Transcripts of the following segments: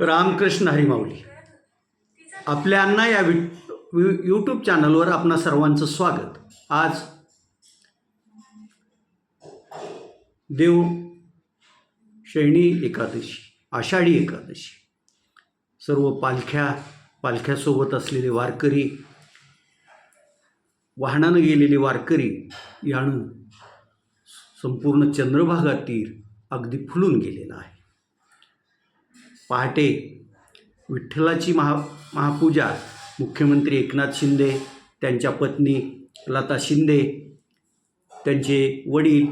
रामकृष्ण हरिमाऊली. आपल्या अण्णा या वि यूट्यूब चॅनलवर आपणा सर्वांचं स्वागत. आज देव शैणी एकादशी आषाढी एकादशी. सर्व पालख्या पालख्यासोबत असलेले वारकरी वाहनानं गेलेले वारकरी यानं संपूर्ण चंद्रभागातील अगदी फुलून गेलेला आहे. पहाटे विठ्ठलाची महा महापूजा. मुख्यमंत्री एकनाथ शिंदे त्यांच्या पत्नी लता शिंदे त्यांचे वडील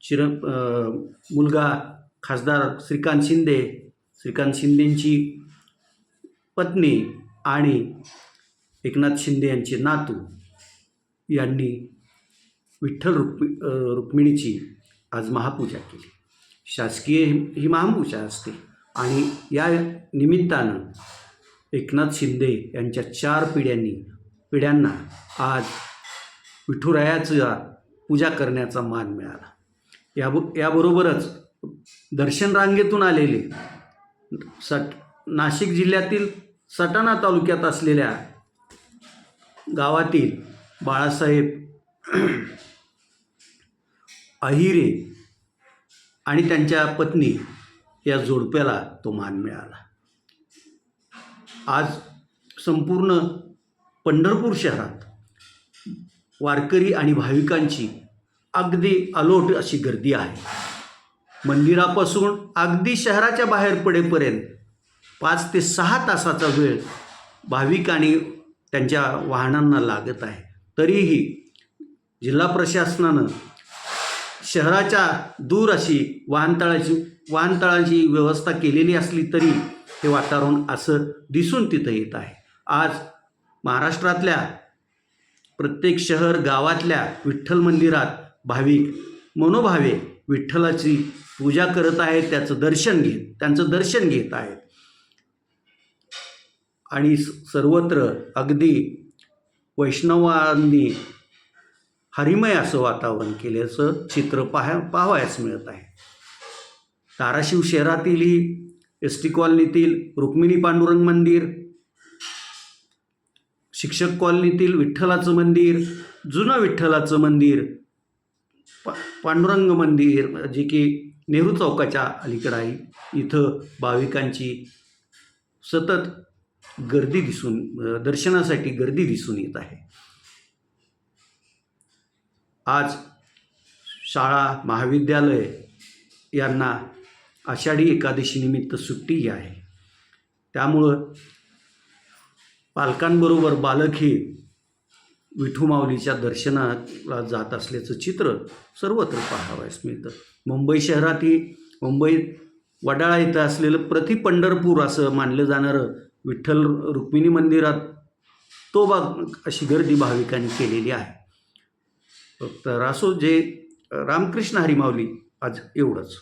चिर मुलगा खासदार श्रीकांत शिंदे श्रीकांत शिंदेंची पत्नी आणि एकनाथ शिंदे यांचे नातू यांनी विठ्ठल रुक्मि रुक्मिणीची आज महापूजा केली. शासकीय ही ही महापूजा असते. आणि या निमित्तानं एकनाथ शिंदे यांच्या चार पिढ्यांनी पिढ्यांना आज विठुरायाचा पूजा करण्याचा मान मिळाला. याब याबरोबरच दर्शन रांगेतून आलेले सट नाशिक जिल्ह्यातील सटाणा तालुक्यात असलेल्या गावातील बाळासाहेब अहिरे आणि त्यांच्या पत्नी या जोडप्याला तो मान मिळाला. आज संपूर्ण पंढरपूर शहरात वारकरी आणि भाविकांची अगदी अलोट अशी गर्दी आहे. मंदिरापासून अगदी शहराच्या बाहेर पडेपर्यंत पाच ते सहा तासाचा वेळ भाविक आणि त्यांच्या वाहनांना लागत आहे. तरीही जिल्हा प्रशासनानं शहराच्या दूर अशी वाहनतळाची वाहनतळाची व्यवस्था केलेली असली तरी हे वातावरण असं दिसून तिथं येत आहे. आज महाराष्ट्रातल्या प्रत्येक शहर गावातल्या विठ्ठल मंदिरात भाविक मनोभावे विठ्ठलाची पूजा करत आहेत त्याचं दर्शन घेत त्यांचं दर्शन घेत आहेत. आणि स- सर्वत्र अगदी वैष्णवांनी हरिमय असं वातावरण केल्याचं चित्र पाहा पाहावयास मिळत आहे. धाराशिव शहरातीलही एस टी कॉलनीतील रुक्मिणी पांडुरंग मंदिर शिक्षक कॉलनीतील विठ्ठलाचं मंदिर जुनं विठ्ठलाचं मंदिर पा पांडुरंग मंदिर जे की नेहरू चौकाच्या अलीकडं आहे. इथं भाविकांची सतत गर्दी दिसून दर्शनासाठी गर्दी दिसून येत आहे. आज शाळा महाविद्यालय यांना आषाढी एकादशीनिमित्त सुट्टी आहे. त्यामुळं पालकांबरोबर बालकही विठूमाऊलीच्या दर्शनाला जात असल्याचं चित्र सर्वत्र पाहावयास मिळतं. मुंबई शहरातही मुंबईत वडाळा इथं असलेलं प्रति पंढरपूर असं मानलं जाणारं विठ्ठल रुक्मिणी मंदिरात तो बाग अशी गर्दी भाविकांनी केलेली आहे. फक्त रासो जे रामकृष्ण हरिमाऊली आज एवढंच.